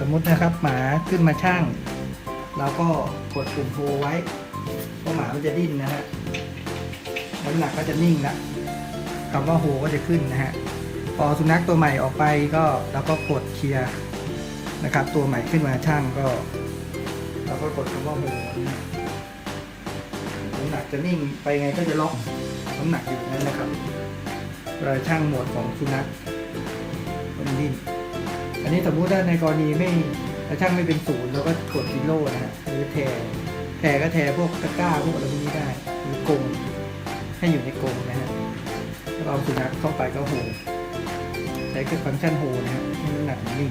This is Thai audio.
สมมุตินะครับ หมาขึ้นมาช่าง เราก็กดปุ่มโฮไว้เพราะหมามันจะดิ้นนะฮะน้ำหนักก็จะนิ่งละคำว่าโฮก็จะขึ้นนะฮะพอสุนัขตัวใหม่ออกไปก็เราก็กดเคลียร์นะครับ ตัวใหม่ขึ้นมาช่างก็เราก็กดคำว่าโฮนะน้ำหนักจะนิ่งไปไงก็จะล็อกน้ำหนักอยู่นั่นนะครับเวลาช่างหมดของสุนัขมันดิ้น อันนี้สมมุติถ้าในกรณีไม่ช่างไม่เป็นศูนย์เราก็กดซิโร่นะฮะหรือแทนแทนก็แทนพวกตะกร้าพวกอะไรพวกนี้ได้หรือกรงให้อยู่ในกรงนะฮะแล้วเอาสุนัขเข้าไปก็โฮใช้คือฟังก์ชันโฮนะฮะให้น้ำหนักมันนิ่ง